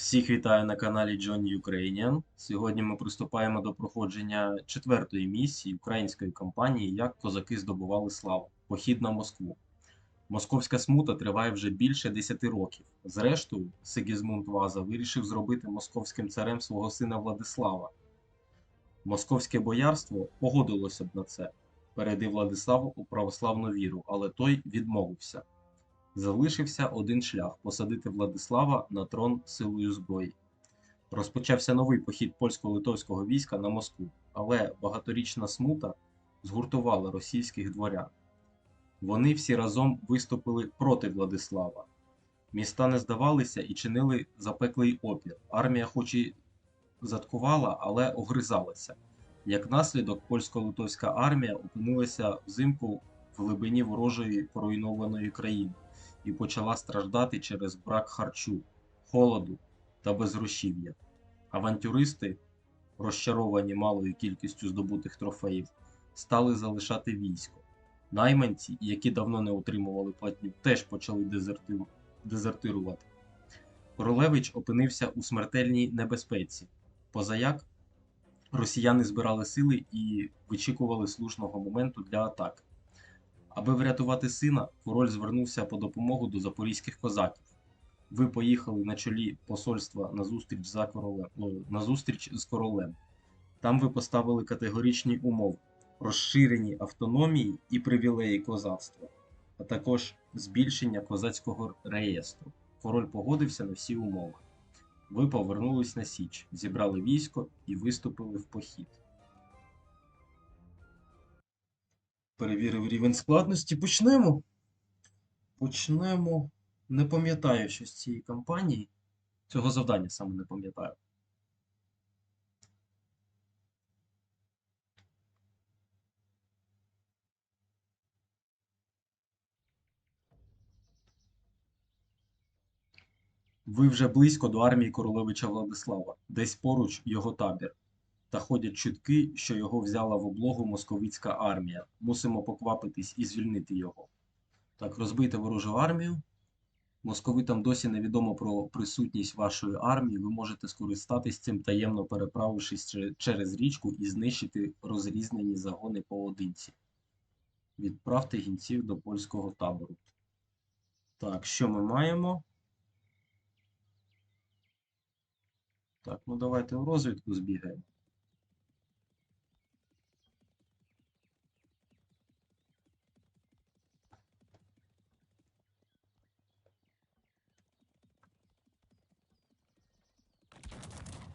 Всіх вітаю на каналі John Ukrainian. Сьогодні ми приступаємо до проходження четвертої місії української кампанії Як козаки здобували славу. Похід на Москву. Московська смута триває вже більше 10 років. Зрештою, Сигізмунд Ваза вирішив зробити московським царем свого сина Владислава. Московське боярство погодилося б на це, перейди Владиславу у православну віру, але той відмовився. Залишився один шлях посадити Владислава на трон силою зброї. Розпочався новий похід польсько-литовського війська на Москву, але багаторічна смута згуртувала російських дворян. Вони всі разом виступили проти Владислава. Міста не здавалися і чинили запеклий опір. Армія, хоч і заткувала, але огризалася. Як наслідок, польсько-литовська армія опинилася взимку в глибині ворожої поруйнованої країни і почала страждати через брак харчу, холоду та безгрошів'я. Авантюристи, розчаровані малою кількістю здобутих трофеїв, стали залишати військо. Найманці, які давно не отримували платню, теж почали дезерти- дезертирувати. Королевич опинився у смертельній небезпеці. Позаяк росіяни збирали сили і вичікували слушного моменту для атаки. Аби врятувати сина, король звернувся по допомогу до запорізьких козаків. Ви поїхали на чолі посольства на зустріч, за королем, на зустріч з королем. Там ви поставили категоричні умови, розширені автономії і привілеї козацтва, а також збільшення козацького реєстру. Король погодився на всі умови. Ви повернулись на Січ, зібрали військо і виступили в похід. Перевірив рівень складності. Почнемо. Почнемо. Не пам'ятаю щось цієї кампанії. Цього завдання саме не пам'ятаю. Ви вже близько до армії королевича Владислава, десь поруч його табір. Та ходять чутки, що його взяла в облогу московицька армія. Мусимо поквапитись і звільнити його. Так, розбити ворожу армію. Московитам досі невідомо про присутність вашої армії. Ви можете скористатись цим, таємно переправившись через річку і знищити розрізнені загони поодинці. Відправте гінців до польського табору. Так, що ми маємо? Так, ну давайте в розвідку збігаємо.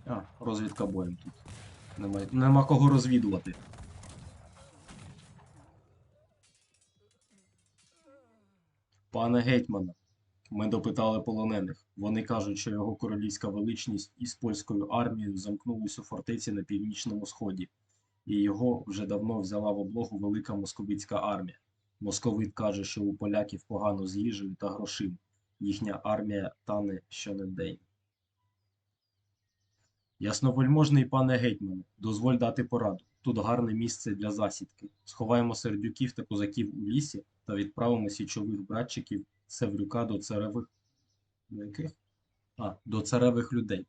А, розвідка боєм тут. Нема, нема кого розвідувати. Пане гетьмане, ми допитали полонених. Вони кажуть, що його королівська величність із польською армією замкнулись у фортеці на північному сході, і його вже давно взяла в облогу велика московицька армія. Московит каже, що у поляків погано з їжею та грошима. Їхня армія тане щонедень. Ясновельможний пане гетьмане, дозволь дати пораду. Тут гарне місце для засідки. Сховаємо сердюків та козаків у лісі та відправимо січових братчиків Севрюка до царевих. Яких? А, до царевих людей.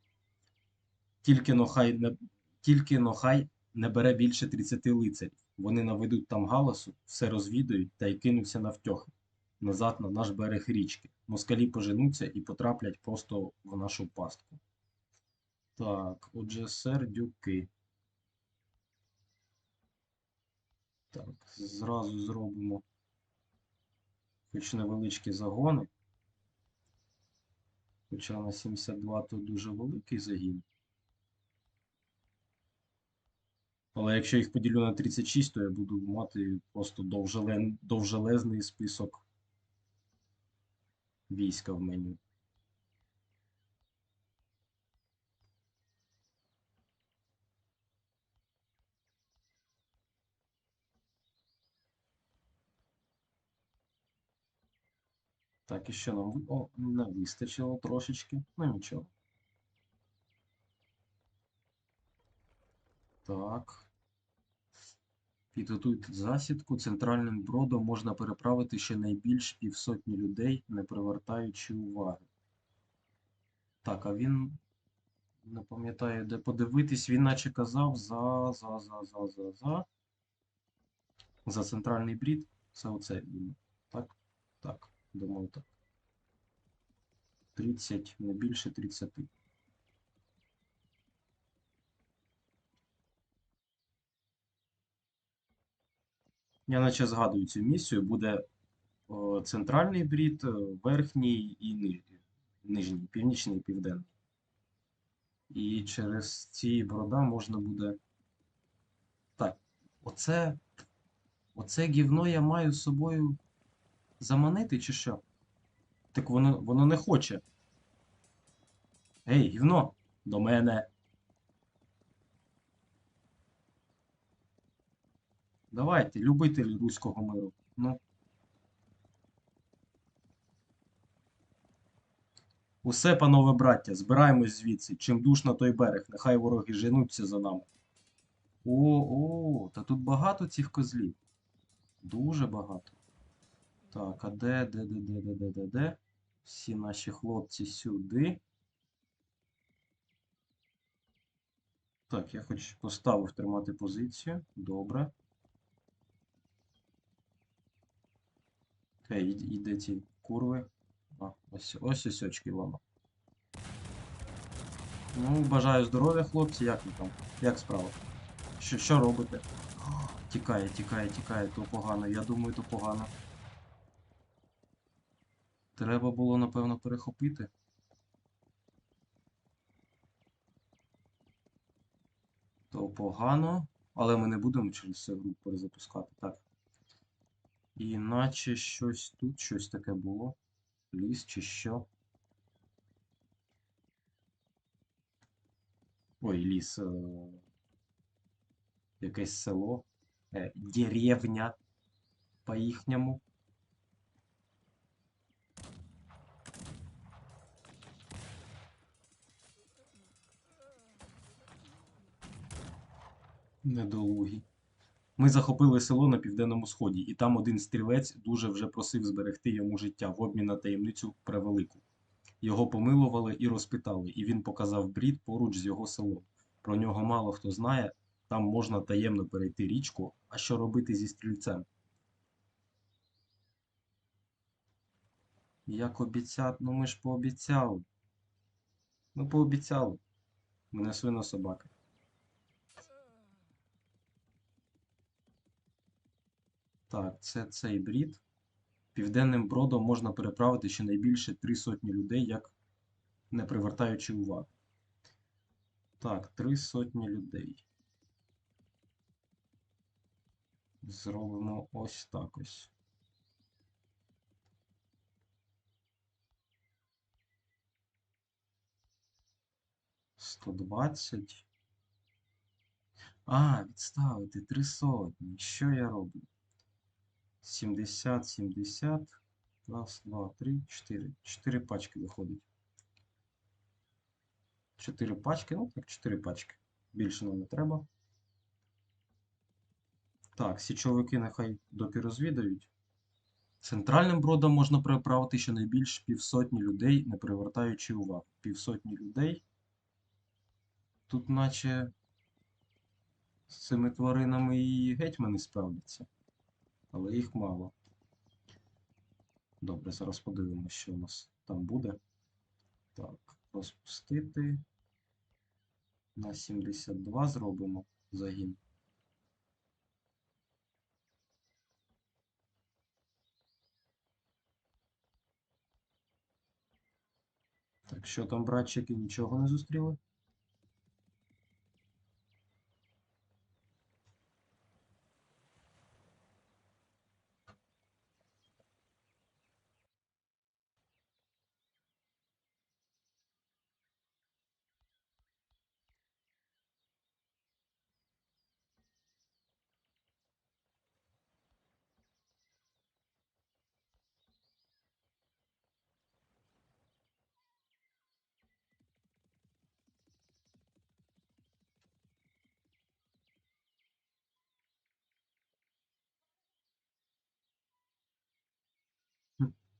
Тільки но хай не, тільки но хай не бере більше 30 лицарів. Вони наведуть там галасу, все розвідають та й кинуться навтьохи. Назад на наш берег річки. Москалі поженуться і потраплять просто в нашу пастку. Так, отже, сердюки. Так, зразу зробимо хоч невеличкі загони. Хоча на 72 то дуже великий загін. Але якщо їх поділю на 36, то я буду мати просто довжелезний список війська в меню. Так, і що нам? О, не вистачило трошечки. Ну нічого. Так. Підготуйте засідку. Центральним бродом можна переправити щонайбільш півсотні людей, не привертаючи уваги. Так, а він Не пам'ятаю, де подивитись. Він наче казав за, за, за, за, за, за. За центральний брід. Це оце, думаю. Так? Так, думаю, так. 30, не більше 30. Я наче згадую цю місію. Буде о, центральний брід, е, верхній і ни- нижній, північний і південний. І через ці борода можна буде. Так, оце. Оце гівно я маю з собою заманити, чи що? Так воно, воно не хоче. Ей, гівно, до мене. Давайте, любителі руського миру. Ну. Усе, панове браття, збираємось звідси. Чим душ на той берег, нехай вороги женуться за нами. О, о, та тут багато цих козлів. Дуже багато. Так, а де, де, де, де, де, де, де, де? Всі наші хлопці сюди. Так, я хоч поставив тримати позицію. Добре. Окей, ід- іде ці курви. А, ось ось ось очки лама. Ну, бажаю здоров'я, хлопці. Як ви там? Як справа? Що, що робите? О, Тікає, тікає, тікає, то погано. Я думаю, то погано. Треба було, напевно, перехопити. То погано, але ми не будемо через це гру перезапускати. Так. Іначе щось тут, щось таке було. Ліс чи що. Ой, ліс. Е... Якесь село. Е, деревня по-їхньому. Недолугі. Ми захопили село на південному сході, і там один стрілець дуже вже просив зберегти йому життя в обмін на таємницю превелику. Його помилували і розпитали, і він показав брід поруч з його селом. Про нього мало хто знає, там можна таємно перейти річку, а що робити зі стрільцем? Як обіцяти? Ну ми ж пообіцяли. Ми пообіцяли. Мене свино собака. Так, це цей брід. Південним бродом можна переправити щонайбільше три сотні людей, як не привертаючи уваги. Так, три сотні людей. Зробимо ось так ось. Сто двадцять. А, відставити три сотні. Що я роблю? 70, 70. Раз, два, три, чотири. Чотири пачки виходить. Чотири пачки, ну так, чотири пачки. Більше нам не треба. Так, січовики нехай доки розвідають. Центральним бродом можна переправити щонайбільш півсотні людей, не привертаючи увагу. Півсотні людей. Тут наче з цими тваринами і гетьмани справляться. Але їх мало. Добре, зараз подивимося, що у нас там буде. Так, розпустити. На 72 зробимо загін. Так, що там, братчики, нічого не зустріли?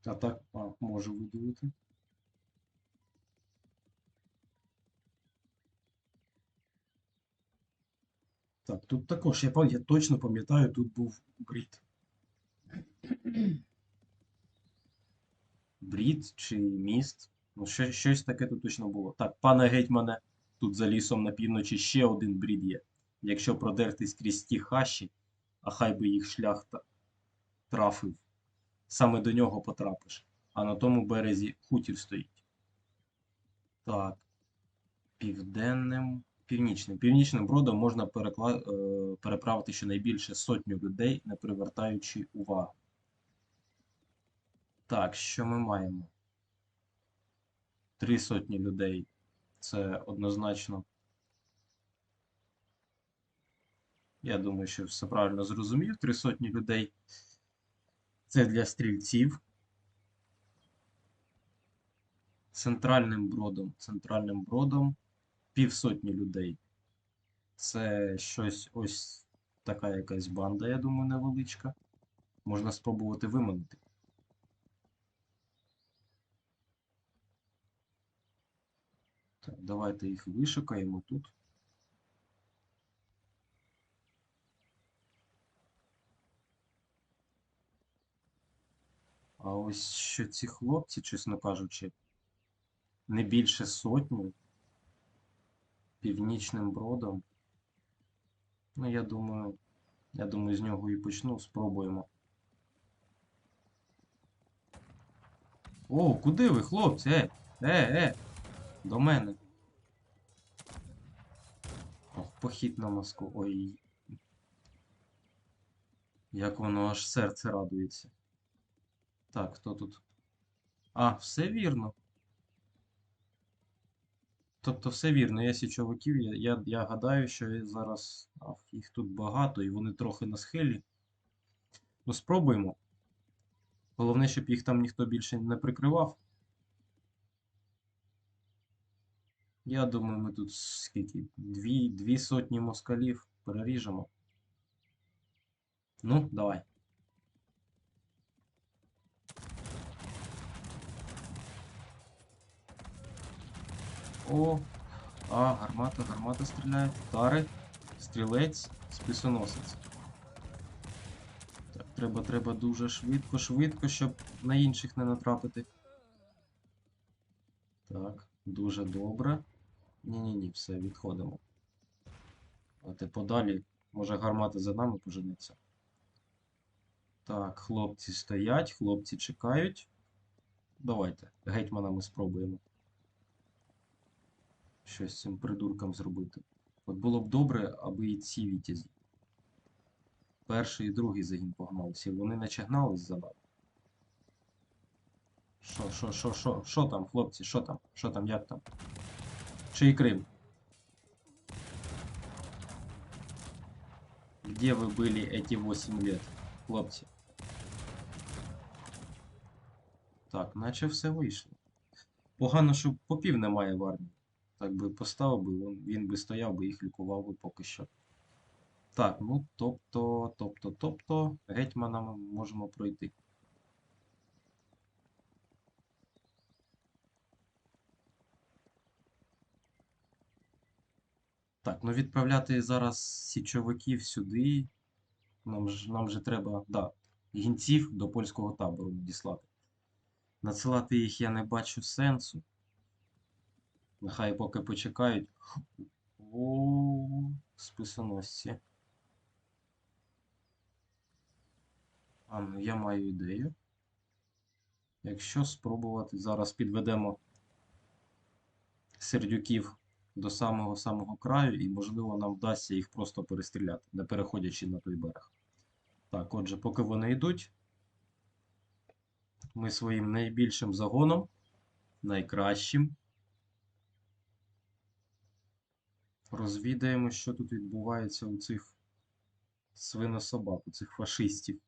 А так а, можу виділити. Так, тут також, я я точно пам'ятаю, тут був брід. Брід чи міст. Ну, щось, щось таке тут точно було. Так, пане гетьмане, тут за лісом на півночі ще один брід є. Якщо продертись крізь ті хащі, а хай би їх шляхта трафив саме до нього потрапиш. А на тому березі хутір стоїть. Так. Південним, північним. Північним бродом можна перекла... е, переправити щонайбільше сотню людей, не привертаючи увагу. Так, що ми маємо? Три сотні людей. Це однозначно. Я думаю, що все правильно зрозумів. Три сотні людей. Це для стрільців. Центральним бродом. Центральним бродом півсотні людей. Це щось ось така якась банда, я думаю, невеличка. Можна спробувати виманити. Так, давайте їх вишукаємо тут. А ось що ці хлопці, чесно кажучи, не більше сотні північним бродом. Ну, я думаю, я думаю, з нього і почну. Спробуємо. О, куди ви, хлопці? Е, е, е, до мене. Ох, похід на Москву. Ой. Як воно аж серце радується. Так, хто тут? А, все вірно. Тобто все вірно, я січовиків, я, я, я гадаю, що зараз ах, їх тут багато і вони трохи на схилі. Ну, спробуємо. Головне, щоб їх там ніхто більше не прикривав. Я думаю, ми тут скільки? Дві, дві сотні москалів переріжемо. Ну, давай. О, а, гармата, гармата стріляє. Тари, стрілець, списоносець. Так, треба, треба дуже швидко, швидко, щоб на інших не натрапити. Так, дуже добре. Ні-ні-ні, все, відходимо. А ти подалі, може гармата за нами поженеться. Так, хлопці стоять, хлопці чекають. Давайте, гетьмана ми спробуємо щось з цим придурком зробити. От було б добре, аби і ці вітязі. Перший і другий загін погналися. Вони наче гнались за нами. Що, що, що, що, що там, хлопці, що там? Що там, як там? Чий Крим? Где вы были эти 8 лет, хлопці? Так, наче все вийшло. Погано, що попів немає в армії. Так би поставив би, він, би стояв би їх лікував би поки що. Так, ну тобто, тобто, тобто, гетьмана ми можемо пройти. Так, ну відправляти зараз січовиків сюди. Нам ж, нам же треба, да, гінців до польського табору надіслати. Надсилати їх я не бачу сенсу. Нехай поки почекають. О, списоносці. А, ну я маю ідею. Якщо спробувати, зараз підведемо сердюків до самого-самого краю, і, можливо, нам вдасться їх просто перестріляти, не переходячи на той берег. Так, отже, поки вони йдуть, ми своїм найбільшим загоном, найкращим, розвідаємо, що тут відбувається у цих свинособак, у цих фашистів.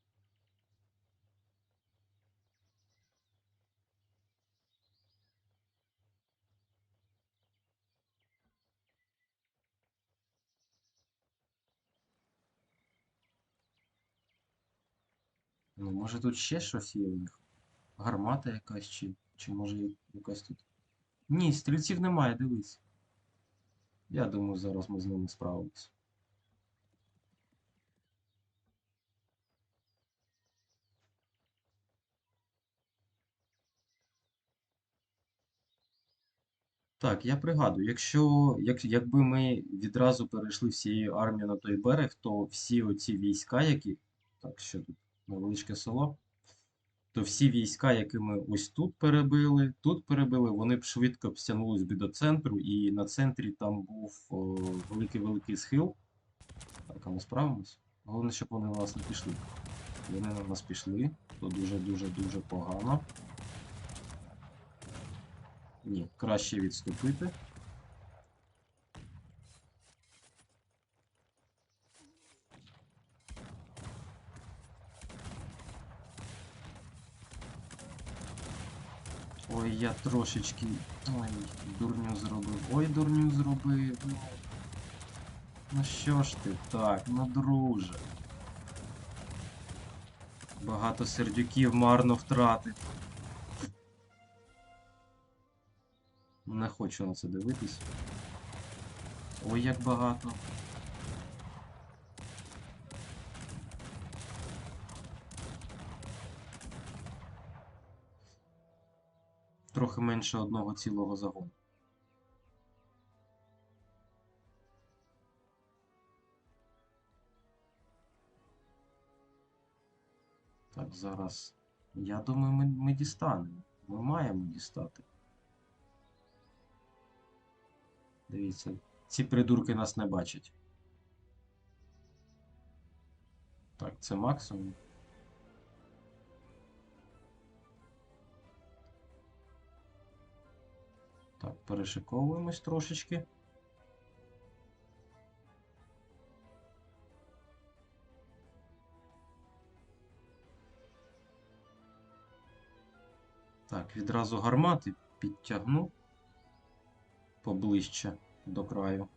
Ну, може тут ще щось є у них? Гармата якась чи, чи може якась тут. Ні, стрільців немає, дивись. Я думаю, зараз ми з ними справимося. Так, я пригадую, якщо як, якби ми відразу перейшли всією армією на той берег, то всі оці війська, які... Так, що тут? Невеличке село. То всі війська, які ми ось тут перебили, тут перебили, вони б швидко б стягнулись би до центру, і на центрі там був великий-великий схил. Так, а ми справимось? Головне, щоб вони на нас не пішли. Вони на нас пішли, то дуже-дуже-дуже погано. Ні, краще відступити. Ой, я трошечки. Ой, дурню зробив. Ой, дурню зробив. Ну, що ж ти так, ну друже. Багато сердюків марно втратив. Не хочу на це дивитись. Ой, як багато. Трохи менше одного цілого загону. Так, зараз. Я думаю, ми, ми дістанемо. Ми маємо дістати. Дивіться, ці придурки нас не бачать. Так, це максимум. Так, перешиковуємось трошечки. Так, відразу гармати підтягну поближче до краю.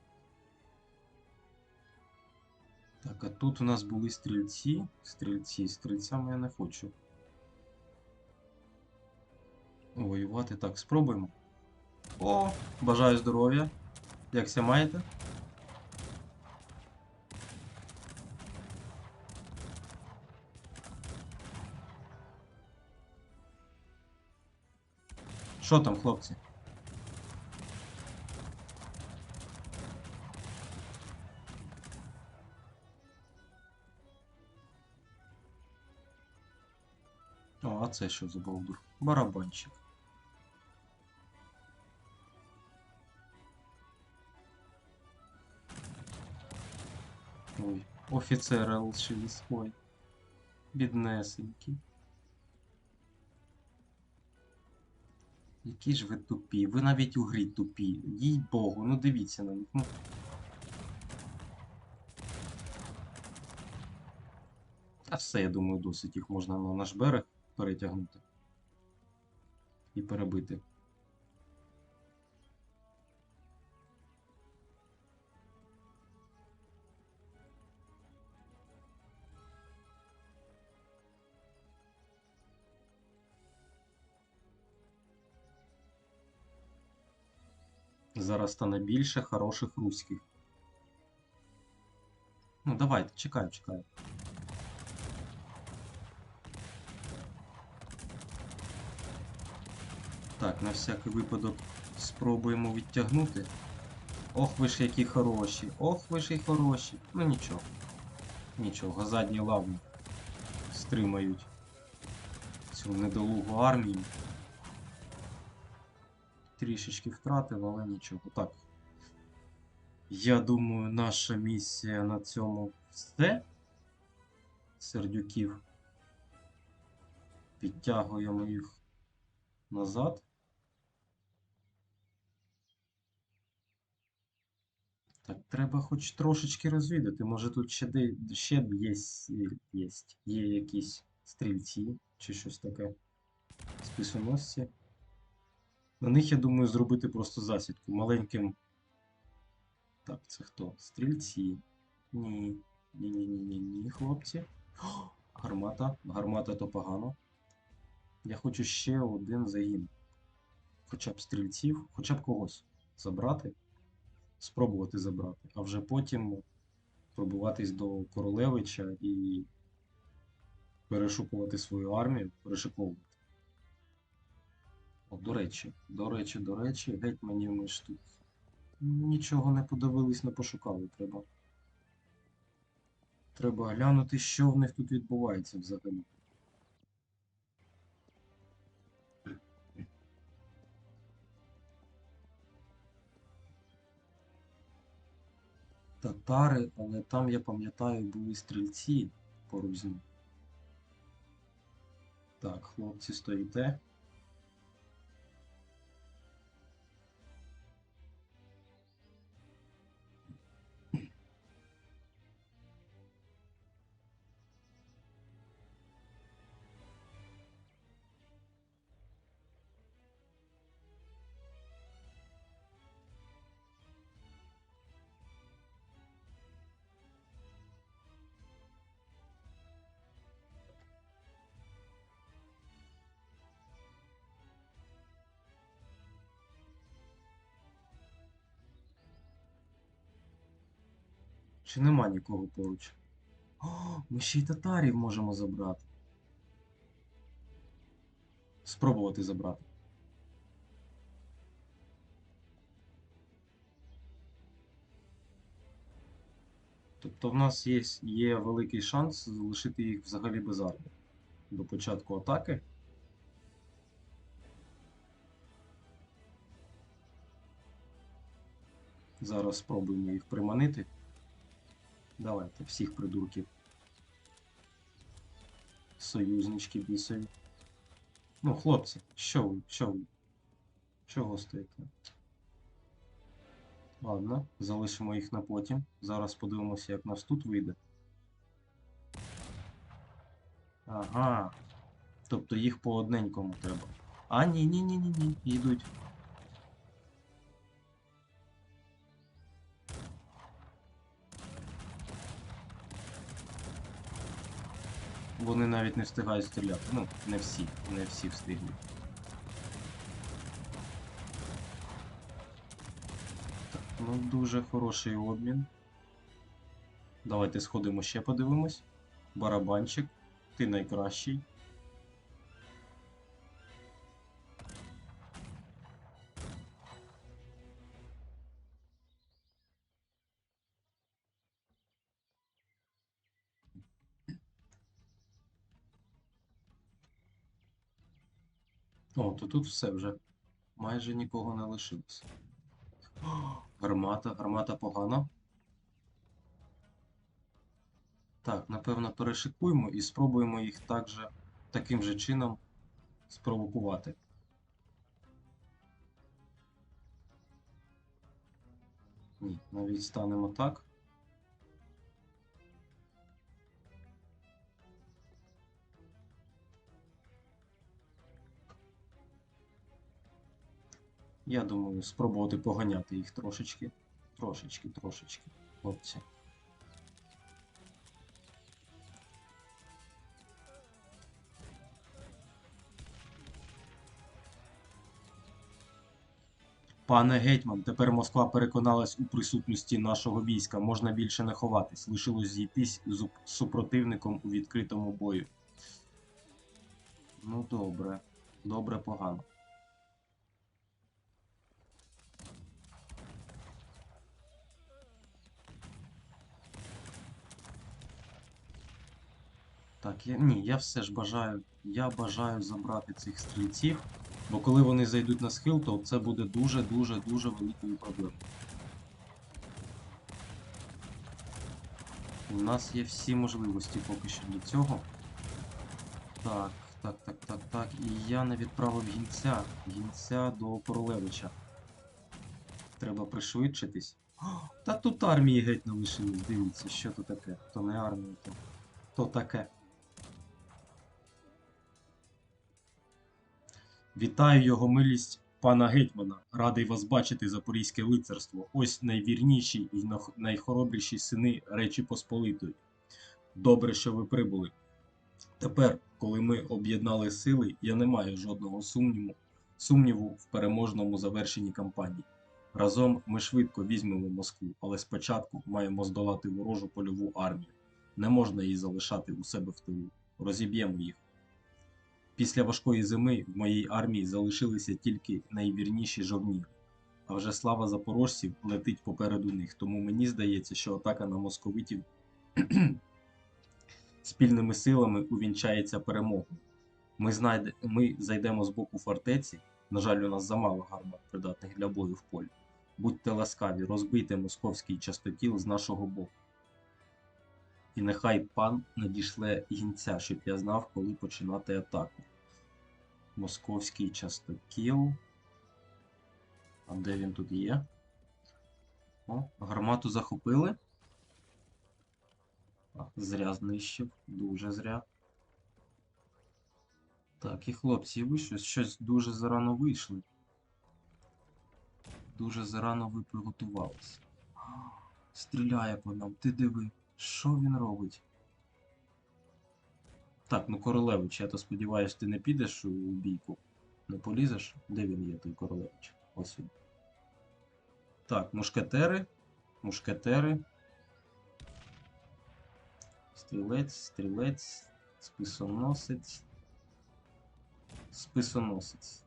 Так, а тут у нас були стрільці. Стрільці, стрільцями я не хочу. Воювати. Так, спробуємо. О, бажаю здоров'я. Якся маєте? Що там, хлопці? О, а це що за болдур? Барабанщик. Ой, офіцер лишились. Ой. Біднесенький. Які ж ви тупі? Ви навіть у грі тупі. Їй Богу, ну дивіться на них. Ну. А все, я думаю, досить їх можна на наш берег перетягнути. І перебити. Зараз стане більше хороших руських. Ну, давайте, чекаю, чекаю. Так, на всякий випадок спробуємо відтягнути. Ох ви ж які хороші. Ох ви ж і хороші. Ну нічого. Нічого, задні лавни стримають цю недолугу армію. Трішечки втратив, але нічого. Так. Я думаю, наша місія на цьому все. Сердюків. Підтягуємо їх назад. Так, треба хоч трошечки розвідати. Може тут ще де, ще є, є, є якісь стрільці чи щось таке. Списоносці. На них, я думаю, зробити просто засідку маленьким. Так, це хто? Стрільці. Ні. Ні-ні-ні, ні, хлопці. Гармата. Гармата то погано. Я хочу ще один загін. Хоча б стрільців, хоча б когось забрати. Спробувати забрати. А вже потім пробуватись до Королевича і перешукувати свою армію, перешиковувати. О, до речі, до речі, до речі, гетьманів ми ж тут нічого не подивились, не пошукали. Треба. Треба глянути, що в них тут відбувається взагалі. Татари, але там, я пам'ятаю, були стрільці поруч з. Так, хлопці, стоїте. Чи нема нікого поруч? О, ми ще й татарів можемо забрати. Спробувати забрати. Тобто в нас є, є великий шанс залишити їх взагалі без армії до початку атаки. Зараз спробуємо їх приманити. Давайте всіх придурків. Союзнички бісові. Ну, хлопці, що ви? Що ви? Чого стоїте? Ладно, залишимо їх на потім. Зараз подивимося, як нас тут вийде. Ага. Тобто їх по одненькому треба. А, ні, ні, ні, ні, ні. Йдуть. Вони навіть не встигають стріляти. Ну, не всі, не всі встигли. Так, ну дуже хороший обмін. Давайте сходимо ще подивимось. Барабанчик, ти найкращий. Тут все вже. Майже нікого не лишилось. Гармата, гармата погана. Так, напевно, перешикуємо і спробуємо їх також таким же чином спровокувати. Ні, навіть станемо так. Я думаю, спробувати поганяти їх трошечки. Трошечки, трошечки. Хлопці. Пане гетьман, тепер Москва переконалась у присутності нашого війська. Можна більше не ховатись. Лишилось зійтись з супротивником у відкритому бою. Ну, добре. Добре, погано. Так, я, ні, я все ж бажаю. Я бажаю забрати цих стрільців, бо коли вони зайдуть на схил, то це буде дуже-дуже дуже великою проблемою. У нас є всі можливості поки що для цього. Так, так, так, так, так. І я не відправив гінця. Гінця до Королевича. Треба пришвидшитись. Та тут армії геть не лишилось. Дивіться, що то таке. То не армія, то, то таке. Вітаю його милість пана гетьмана. Радий вас бачити, запорізьке лицарство. Ось найвірніші і найхоробріші сини Речі Посполитої. Добре, що ви прибули. Тепер, коли ми об'єднали сили, я не маю жодного сумніву, сумніву в переможному завершенні кампанії. Разом ми швидко візьмемо Москву, але спочатку маємо здолати ворожу польову армію. Не можна її залишати у себе в тилу. Розіб'ємо їх. Після важкої зими в моїй армії залишилися тільки найвірніші жовніри. А вже слава запорожців летить попереду них, тому мені здається, що атака на московитів спільними силами увінчається перемогою. Ми, знайде... Ми зайдемо з боку фортеці. На жаль, у нас замало гармат, придатних для бою в полі. Будьте ласкаві, розбийте московський частокіл з нашого боку. І нехай пан надішле гінця, щоб я знав, коли починати атаку. Московський частокіл. А де він тут є? О, гармату захопили. А, Зря знищив, дуже зря. Так, і хлопці, ви щось, щось дуже зарано вийшли. Дуже зарано ви приготувалися. Стріляє по нам, ти диви, що він робить? Так, ну королевич, я то сподіваюся, ти не підеш у бійку. Не полізеш? Де він є, той королевич? Ось він. Так, мушкетери. Мушкетери. Стрілець, стрілець, списоносець. Списоносець.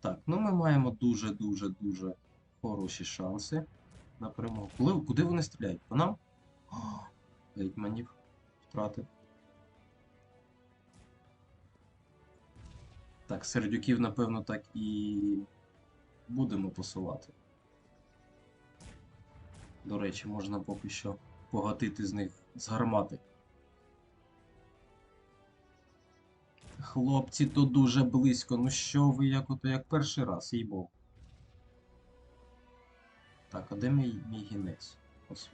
Так, ну ми маємо дуже-дуже-дуже хороші шанси на перемогу. Куди вони стріляють? По нам? О, Гетьманів втратив. Так, сердюків, напевно, так і будемо посилати. До речі, можна поки що погатити з них з гармати. Хлопці, то дуже близько. Ну що ви, як ото як перший раз, їй бог. Так, а де мій, мій гінець? Ось.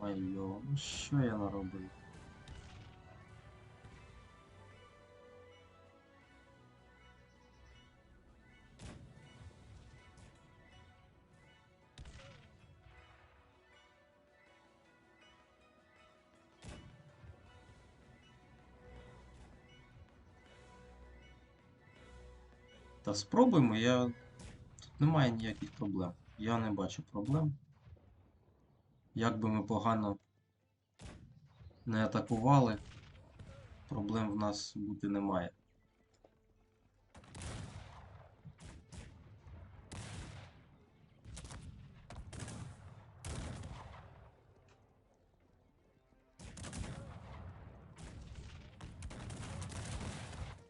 Ой, ну що я наробив? Та спробуємо, я. Тут немає ніяких проблем. Я не бачу проблем. Як би ми погано не атакували, проблем в нас бути немає.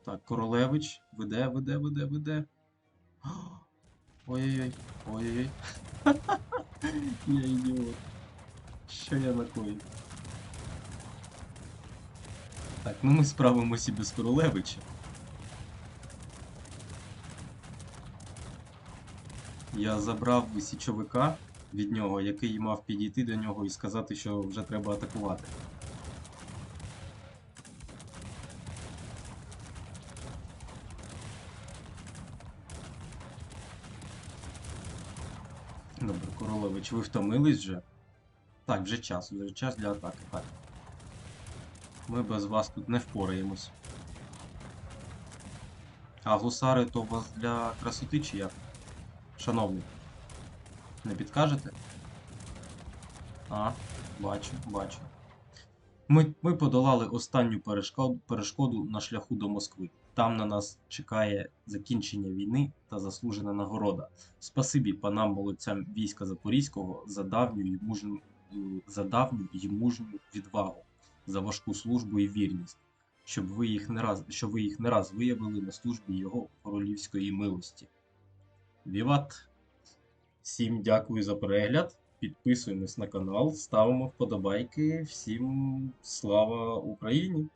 Так, Королевич веде, веде, веде, веде. Ой-ой-ой, ой-ой-ой. Я ідіот. Що я накоїв? Так, ну ми справимося без Королевича. Я забрав січовика від нього, який мав підійти до нього і сказати, що вже треба атакувати. Добре, Королевич, ви втомились вже? Так, вже час, вже час для атаки. Так. Ми без вас тут не впораємось. А гусари то у вас для красоти чи як? Шановний. Не підкажете? А, бачу, бачу. Ми, ми подолали останню перешкоду, перешкоду на шляху до Москви. Там на нас чекає закінчення війни та заслужена нагорода. Спасибі панам молодцям війська Запорізького за давню і мужню, за давню і мужню відвагу, за важку службу і вірність, щоб ви їх не раз, щоб ви їх не раз виявили на службі його королівської милості. Віват! Всім дякую за перегляд. Підписуємось на канал, ставимо вподобайки. Всім слава Україні!